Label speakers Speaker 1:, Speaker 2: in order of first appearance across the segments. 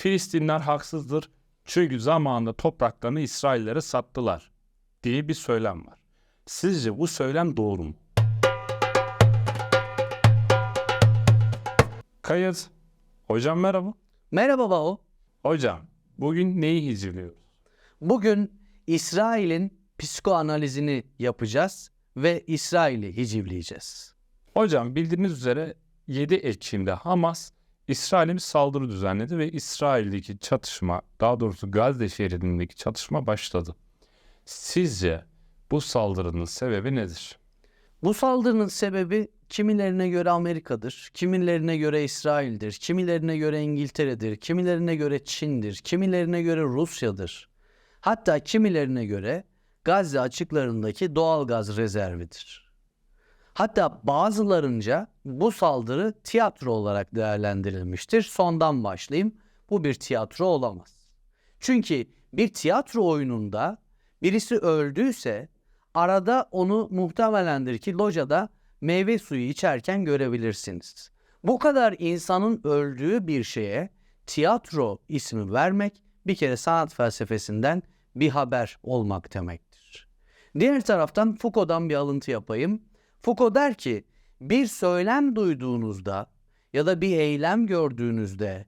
Speaker 1: Filistinler haksızdır çünkü zamanında topraklarını İsraillere sattılar diye bir söylem var. Sizce bu söylem doğru mu? Kayıt. Hocam merhaba.
Speaker 2: Merhaba Bao.
Speaker 1: Hocam bugün neyi hicivliyoruz?
Speaker 2: Bugün İsrail'in psikoanalizini yapacağız ve İsrail'i hicivleyeceğiz.
Speaker 1: Hocam bildiğiniz üzere 7 Ekim'de Hamas İsrail'e bir saldırı düzenledi ve İsrail'deki çatışma, daha doğrusu Gazze şeridindeki çatışma başladı. Sizce bu saldırının sebebi nedir?
Speaker 2: Bu saldırının sebebi kimilerine göre Amerika'dır, kimilerine göre İsrail'dir, kimilerine göre İngiltere'dir, kimilerine göre Çin'dir, kimilerine göre Rusya'dır. Hatta kimilerine göre Gazze açıklarındaki doğal gaz rezervidir. Hatta bazılarınca bu saldırı tiyatro olarak değerlendirilmiştir. Sondan başlayayım. Bu bir tiyatro olamaz. Çünkü bir tiyatro oyununda birisi öldüyse arada onu muhtemelendir ki locada meyve suyu içerken görebilirsiniz. Bu kadar insanın öldüğü bir şeye tiyatro ismi vermek bir kere sanat felsefesinden bir haber olmak demektir. Diğer taraftan Foucault'dan bir alıntı yapayım. Foucault der ki bir söylem duyduğunuzda ya da bir eylem gördüğünüzde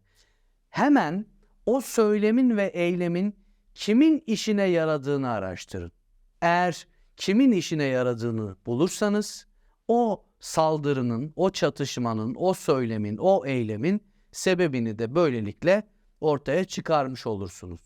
Speaker 2: hemen o söylemin ve eylemin kimin işine yaradığını araştırın. Eğer kimin işine yaradığını bulursanız o saldırının, o çatışmanın, o söylemin, o eylemin sebebini de böylelikle ortaya çıkarmış olursunuz.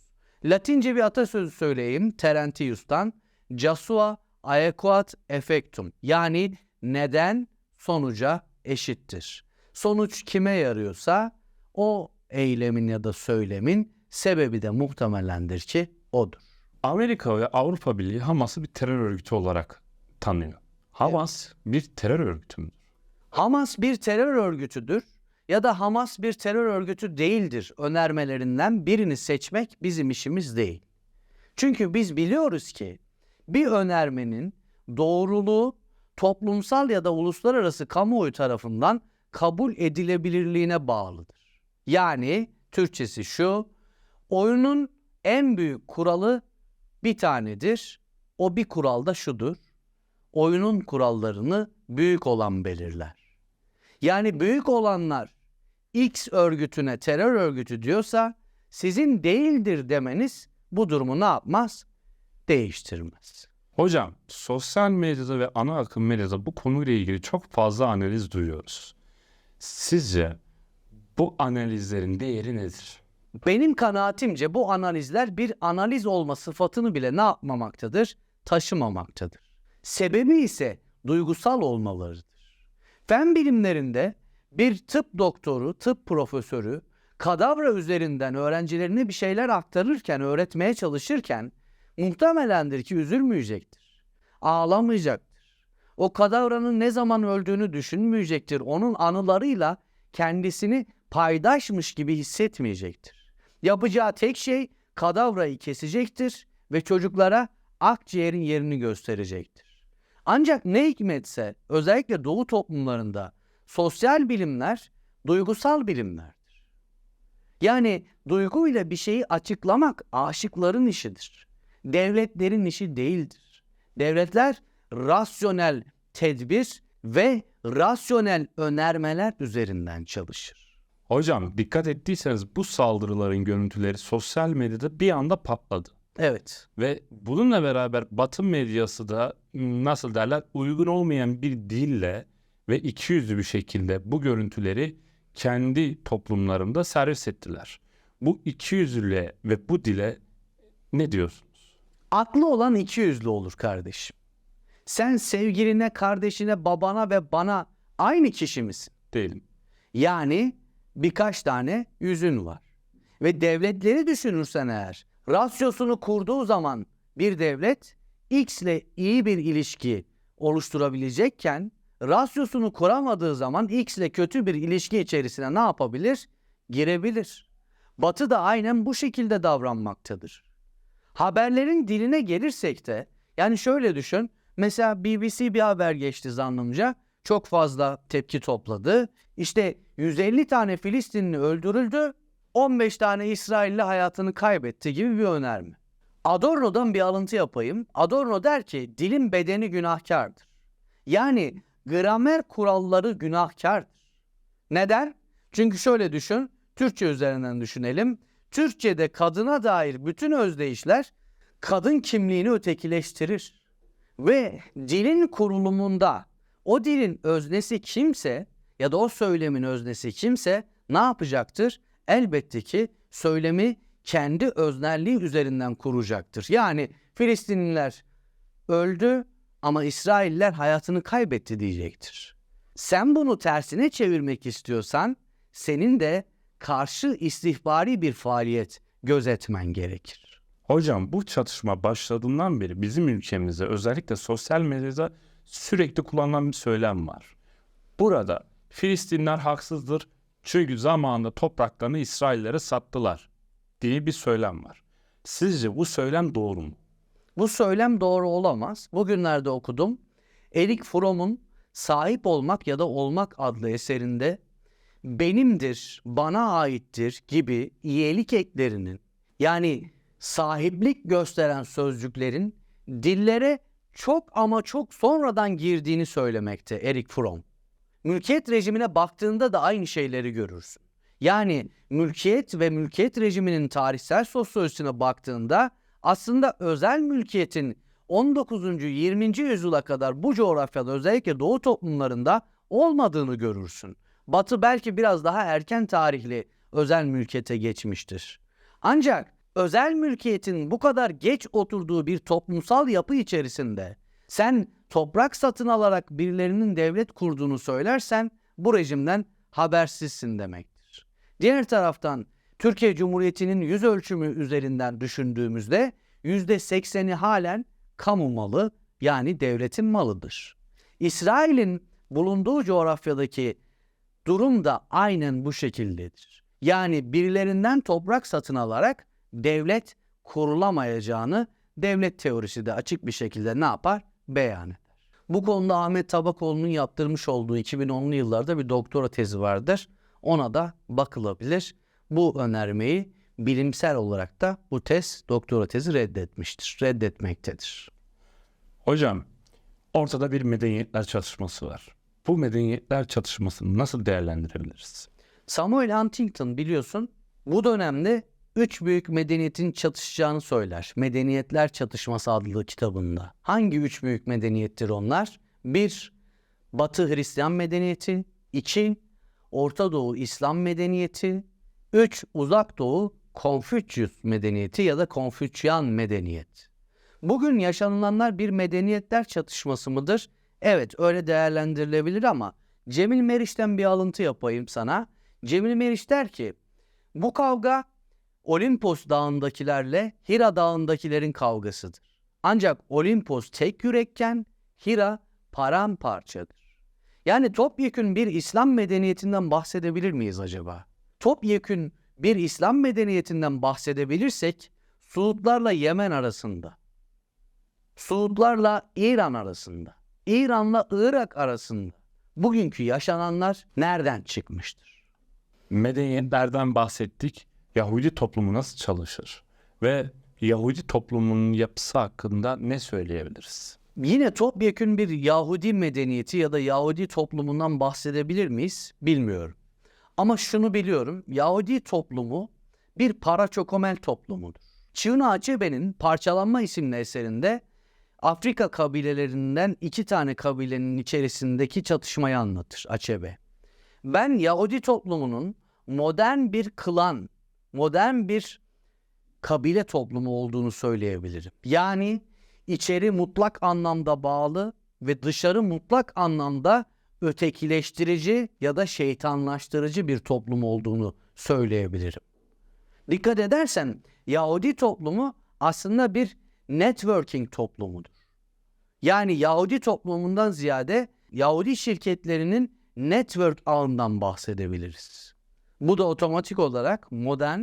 Speaker 2: Latince bir atasözü söyleyeyim Terentius'tan. Jasua aequat effectum yani neden sonuca eşittir. Sonuç kime yarıyorsa o eylemin ya da söylemin sebebi de muhtemelendir ki odur.
Speaker 1: Amerika ve Avrupa Birliği Hamas'ı bir terör örgütü olarak tanıyor. Hamas bir terör örgütü müdür?
Speaker 2: Hamas bir terör örgütüdür ya da Hamas bir terör örgütü değildir önermelerinden birini seçmek bizim işimiz değil. Çünkü biz biliyoruz ki bir önermenin doğruluğu toplumsal ya da uluslararası kamuoyu tarafından kabul edilebilirliğine bağlıdır. Yani Türkçesi şu, oyunun en büyük kuralı bir tanedir. O bir kural da şudur. Oyunun kurallarını büyük olan belirler. Yani büyük olanlar X örgütüne terör örgütü diyorsa sizin değildir demeniz bu durumu ne yapmaz? Değiştirmez.
Speaker 1: Hocam sosyal medyada ve ana akım medyada bu konuyla ilgili çok fazla analiz duyuyoruz. Sizce bu analizlerin değeri nedir?
Speaker 2: Benim kanaatimce bu analizler bir analiz olma sıfatını bile ne yapmamaktadır? Taşımamaktadır. Sebebi ise duygusal olmalarıdır. Fen bilimlerinde bir tıp doktoru, tıp profesörü kadavra üzerinden öğrencilerine bir şeyler aktarırken, öğretmeye çalışırken muhtemelendir ki üzülmeyecektir. Ağlamayacaktır. O kadavranın ne zaman öldüğünü düşünmeyecektir. Onun anılarıyla kendisini paydaşmış gibi hissetmeyecektir. Yapacağı tek şey kadavrayı kesecektir ve çocuklara akciğerin yerini gösterecektir. Ancak ne hikmetse özellikle doğu toplumlarında sosyal bilimler duygusal bilimlerdir. Yani duyguyla bir şeyi açıklamak aşıkların işidir. Devletlerin işi değildir. Devletler rasyonel tedbir ve rasyonel önermeler üzerinden çalışır.
Speaker 1: Hocam dikkat ettiyseniz bu saldırıların görüntüleri sosyal medyada bir anda patladı.
Speaker 2: Evet.
Speaker 1: Ve bununla beraber Batı medyası da m, nasıl derler uygun olmayan bir dille ve ikiyüzlü bir şekilde bu görüntüleri kendi toplumlarında servis ettiler. Bu ikiyüzlülüğe ve bu dile ne diyorsunuz?
Speaker 2: Aklı olan iki yüzlü olur kardeşim. Sen sevgiline, kardeşine, babana ve bana aynı kişi misin?
Speaker 1: Değilim.
Speaker 2: Yani birkaç tane yüzün var. Ve devletleri düşünürsen eğer, rasyosunu kurduğu zaman bir devlet X ile iyi bir ilişki oluşturabilecekken, rasyosunu kuramadığı zaman X ile kötü bir ilişki içerisine ne yapabilir? Girebilir. Batı da aynen bu şekilde davranmaktadır. Haberlerin diline gelirsek de yani şöyle düşün. Mesela BBC bir haber geçti zannımca. Çok fazla tepki topladı. İşte 150 tane Filistinli öldürüldü. 15 tane İsrailli hayatını kaybetti gibi bir önerme. Adorno'dan bir alıntı yapayım. Adorno der ki dilin bedeni günahkardır. Yani gramer kuralları günahkardır. Neden? Çünkü şöyle düşün, Türkçe üzerinden düşünelim. Türkçe'de kadına dair bütün özdeyişler kadın kimliğini ötekileştirir. Ve dilin kurulumunda o dilin öznesi kimse ya da o söylemin öznesi kimse ne yapacaktır? Elbette ki söylemi kendi öznelliği üzerinden kuracaktır. Yani Filistinliler öldü ama İsrailler hayatını kaybetti diyecektir. Sen bunu tersine çevirmek istiyorsan senin de karşı istihbari bir faaliyet gözetmen gerekir.
Speaker 1: Hocam bu çatışma başladığından beri bizim ülkemizde özellikle sosyal medyada sürekli kullanılan bir söylem var. Burada Filistinler haksızdır çünkü zamanında topraklarını İsraillere sattılar diye bir söylem var. Sizce bu söylem doğru mu?
Speaker 2: Bu söylem doğru olamaz. Bugünlerde okudum. Erik Fromm'un Sahip Olmak ya da Olmak adlı eserinde benimdir, bana aittir gibi iyilik eklerinin yani sahiplik gösteren sözcüklerin dillere çok ama çok sonradan girdiğini söylemekte Erik Fromm. Mülkiyet rejimine baktığında da aynı şeyleri görürsün. Yani mülkiyet ve mülkiyet rejiminin tarihsel sosyolojisine baktığında aslında özel mülkiyetin 19. 20. yüzyıla kadar bu coğrafyada özellikle doğu toplumlarında olmadığını görürsün. Batı belki biraz daha erken tarihli özel mülkiyete geçmiştir. Ancak özel mülkiyetin bu kadar geç oturduğu bir toplumsal yapı içerisinde sen toprak satın alarak birilerinin devlet kurduğunu söylersen bu rejimden habersizsin demektir. Diğer taraftan Türkiye Cumhuriyeti'nin yüz ölçümü üzerinden düşündüğümüzde %80'i halen kamu malı yani devletin malıdır. İsrail'in bulunduğu coğrafyadaki durum da aynen bu şekildedir. Yani birilerinden toprak satın alarak devlet kurulamayacağını devlet teorisi de açık bir şekilde ne yapar? Beyan eder. Bu konuda Ahmet Tabakoğlu'nun yaptırmış olduğu 2010'lu yıllarda bir doktora tezi vardır. Ona da bakılabilir. Bu önermeyi bilimsel olarak da bu tez doktora tezi reddetmiştir. Reddetmektedir.
Speaker 1: Hocam ortada bir medeniyetler çatışması var. Bu medeniyetler çatışmasını nasıl değerlendirebiliriz?
Speaker 2: Samuel Huntington biliyorsun bu dönemde üç büyük medeniyetin çatışacağını söyler. Medeniyetler Çatışması adlı kitabında. Hangi üç büyük medeniyettir onlar? Bir, Batı Hristiyan medeniyeti. iki Orta Doğu İslam medeniyeti. Üç, Uzak Doğu Konfüçyüs medeniyeti ya da Konfüçyan medeniyet. Bugün yaşanılanlar bir medeniyetler çatışması mıdır? Evet öyle değerlendirilebilir ama Cemil Meriç'ten bir alıntı yapayım sana. Cemil Meriç der ki bu kavga Olimpos dağındakilerle Hira dağındakilerin kavgasıdır. Ancak Olimpos tek yürekken Hira paramparçadır. Yani topyekün bir İslam medeniyetinden bahsedebilir miyiz acaba? Topyekün bir İslam medeniyetinden bahsedebilirsek Suudlarla Yemen arasında, Suudlarla İran arasında, İran'la Irak arasında bugünkü yaşananlar nereden çıkmıştır?
Speaker 1: Medeniyetlerden bahsettik. Yahudi toplumu nasıl çalışır? Ve Yahudi toplumunun yapısı hakkında ne söyleyebiliriz?
Speaker 2: Yine topyekün bir Yahudi medeniyeti ya da Yahudi toplumundan bahsedebilir miyiz? Bilmiyorum. Ama şunu biliyorum. Yahudi toplumu bir paraçokomel toplumudur. Çığına Acebe'nin Parçalanma isimli eserinde Afrika kabilelerinden iki tane kabilenin içerisindeki çatışmayı anlatır Açebe. Ben Yahudi toplumunun modern bir klan, modern bir kabile toplumu olduğunu söyleyebilirim. Yani içeri mutlak anlamda bağlı ve dışarı mutlak anlamda ötekileştirici ya da şeytanlaştırıcı bir toplum olduğunu söyleyebilirim. Dikkat edersen Yahudi toplumu aslında bir networking toplumudur. Yani Yahudi toplumundan ziyade Yahudi şirketlerinin network ağından bahsedebiliriz. Bu da otomatik olarak modern,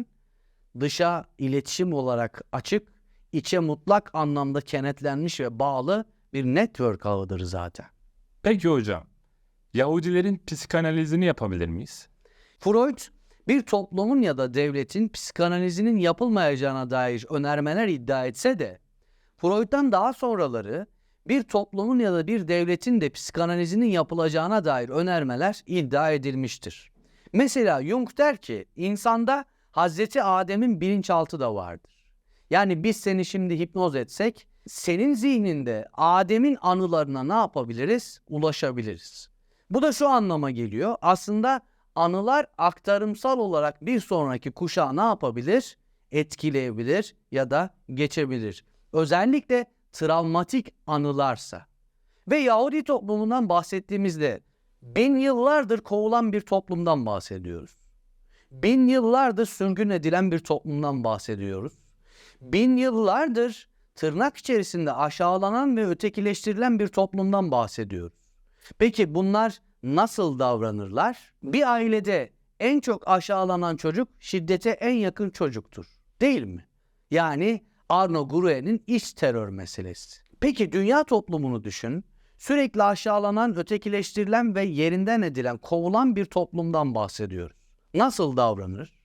Speaker 2: dışa iletişim olarak açık, içe mutlak anlamda kenetlenmiş ve bağlı bir network ağıdır zaten.
Speaker 1: Peki hocam, Yahudilerin psikanalizini yapabilir miyiz?
Speaker 2: Freud bir toplumun ya da devletin psikanalizinin yapılmayacağına dair önermeler iddia etse de Freud'dan daha sonraları bir toplumun ya da bir devletin de psikanalizinin yapılacağına dair önermeler iddia edilmiştir. Mesela Jung der ki insanda Hazreti Adem'in bilinçaltı da vardır. Yani biz seni şimdi hipnoz etsek senin zihninde Adem'in anılarına ne yapabiliriz? Ulaşabiliriz. Bu da şu anlama geliyor. Aslında anılar aktarımsal olarak bir sonraki kuşağı ne yapabilir? Etkileyebilir ya da geçebilir. Özellikle travmatik anılarsa. Ve Yahudi toplumundan bahsettiğimizde bin yıllardır kovulan bir toplumdan bahsediyoruz. Bin yıllardır sürgün edilen bir toplumdan bahsediyoruz. Bin yıllardır tırnak içerisinde aşağılanan ve ötekileştirilen bir toplumdan bahsediyoruz. Peki bunlar nasıl davranırlar? Bir ailede en çok aşağılanan çocuk şiddete en yakın çocuktur. Değil mi? Yani Arno Grue'nin iç terör meselesi. Peki dünya toplumunu düşün. Sürekli aşağılanan, ötekileştirilen ve yerinden edilen, kovulan bir toplumdan bahsediyoruz. Nasıl davranır?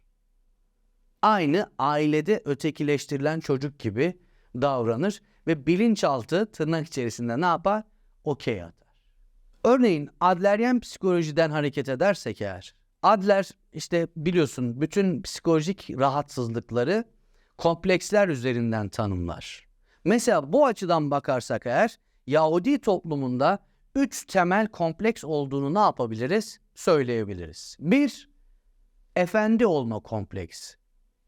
Speaker 2: Aynı ailede ötekileştirilen çocuk gibi davranır ve bilinçaltı tırnak içerisinde ne yapar? Okey atar. Örneğin Adleryen psikolojiden hareket edersek eğer, Adler işte biliyorsun bütün psikolojik rahatsızlıkları kompleksler üzerinden tanımlar. Mesela bu açıdan bakarsak eğer Yahudi toplumunda üç temel kompleks olduğunu ne yapabiliriz? Söyleyebiliriz. Bir, efendi olma kompleksi.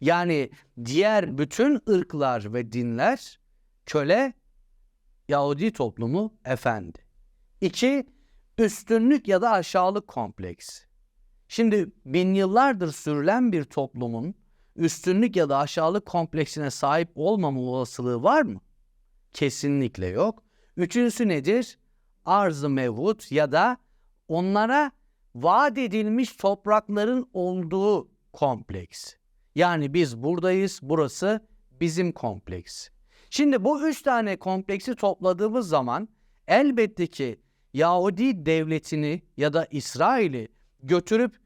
Speaker 2: Yani diğer bütün ırklar ve dinler köle, Yahudi toplumu efendi. İki, üstünlük ya da aşağılık kompleksi. Şimdi bin yıllardır sürülen bir toplumun üstünlük ya da aşağılık kompleksine sahip olmama olasılığı var mı? Kesinlikle yok. Üçüncüsü nedir? Arz-ı mevhut ya da onlara vaat edilmiş toprakların olduğu kompleks. Yani biz buradayız, burası bizim kompleks. Şimdi bu üç tane kompleksi topladığımız zaman elbette ki Yahudi devletini ya da İsrail'i götürüp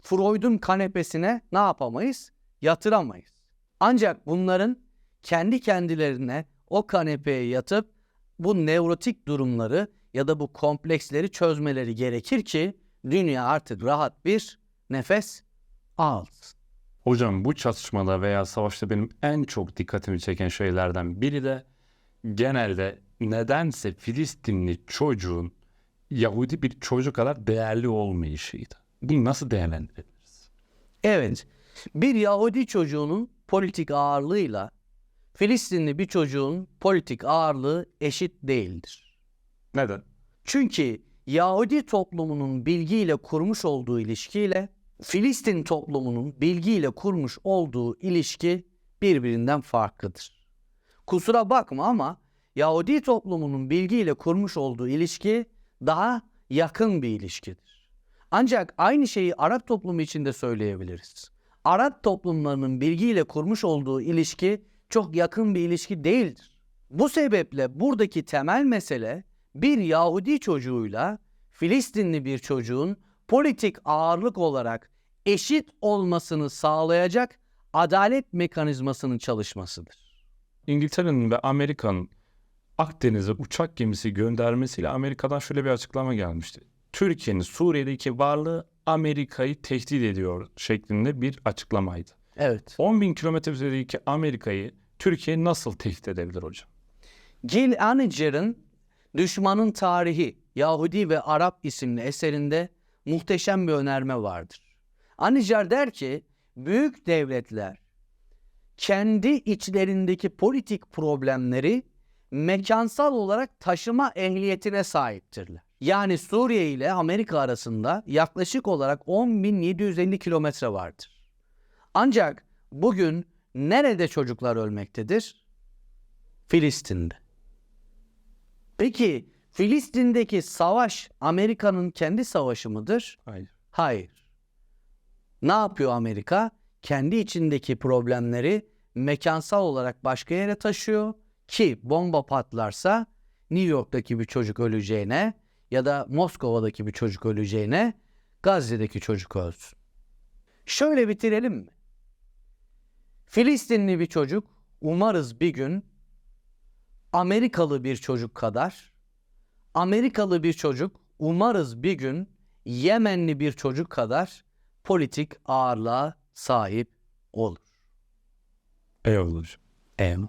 Speaker 2: Freud'un kanepesine ne yapamayız? Yatıramayız. Ancak bunların kendi kendilerine o kanepeye yatıp bu nevrotik durumları ya da bu kompleksleri çözmeleri gerekir ki dünya artık rahat bir nefes alsın.
Speaker 1: Hocam bu çatışmada veya savaşta benim en çok dikkatimi çeken şeylerden biri de genelde nedense Filistinli çocuğun Yahudi bir çocuk kadar değerli olmayışıydı. Bunu nasıl değerlendirebiliriz?
Speaker 2: Evet, bir Yahudi çocuğunun politik ağırlığıyla Filistinli bir çocuğun politik ağırlığı eşit değildir.
Speaker 1: Neden?
Speaker 2: Çünkü Yahudi toplumunun bilgiyle kurmuş olduğu ilişkiyle Filistin toplumunun bilgiyle kurmuş olduğu ilişki birbirinden farklıdır. Kusura bakma ama Yahudi toplumunun bilgiyle kurmuş olduğu ilişki daha yakın bir ilişkidir. Ancak aynı şeyi Arap toplumu için de söyleyebiliriz. Arap toplumlarının bilgiyle kurmuş olduğu ilişki çok yakın bir ilişki değildir. Bu sebeple buradaki temel mesele bir Yahudi çocuğuyla Filistinli bir çocuğun politik ağırlık olarak eşit olmasını sağlayacak adalet mekanizmasının çalışmasıdır.
Speaker 1: İngiltere'nin ve Amerika'nın Akdeniz'e uçak gemisi göndermesiyle Amerika'dan şöyle bir açıklama gelmişti. Türkiye'nin Suriye'deki varlığı Amerika'yı tehdit ediyor şeklinde bir açıklamaydı.
Speaker 2: Evet.
Speaker 1: 10 bin kilometre ötedeki Amerika'yı Türkiye nasıl tehdit edebilir hocam?
Speaker 2: Gil Aniger'ın Düşmanın Tarihi Yahudi ve Arap isimli eserinde muhteşem bir önerme vardır. Aniger der ki büyük devletler kendi içlerindeki politik problemleri mekansal olarak taşıma ehliyetine sahiptirler. Yani Suriye ile Amerika arasında yaklaşık olarak 10.750 kilometre vardır. Ancak bugün nerede çocuklar ölmektedir? Filistin'de. Peki Filistin'deki savaş Amerika'nın kendi savaşı mıdır?
Speaker 1: Hayır.
Speaker 2: Hayır. Ne yapıyor Amerika? Kendi içindeki problemleri mekansal olarak başka yere taşıyor ki bomba patlarsa New York'taki bir çocuk öleceğine ya da Moskova'daki bir çocuk öleceğine Gazze'deki çocuk ölsün. Şöyle bitirelim mi? Filistinli bir çocuk umarız bir gün Amerikalı bir çocuk kadar Amerikalı bir çocuk umarız bir gün Yemenli bir çocuk kadar politik ağırlığa sahip olur.
Speaker 1: Eyvallah hocam.
Speaker 2: Em.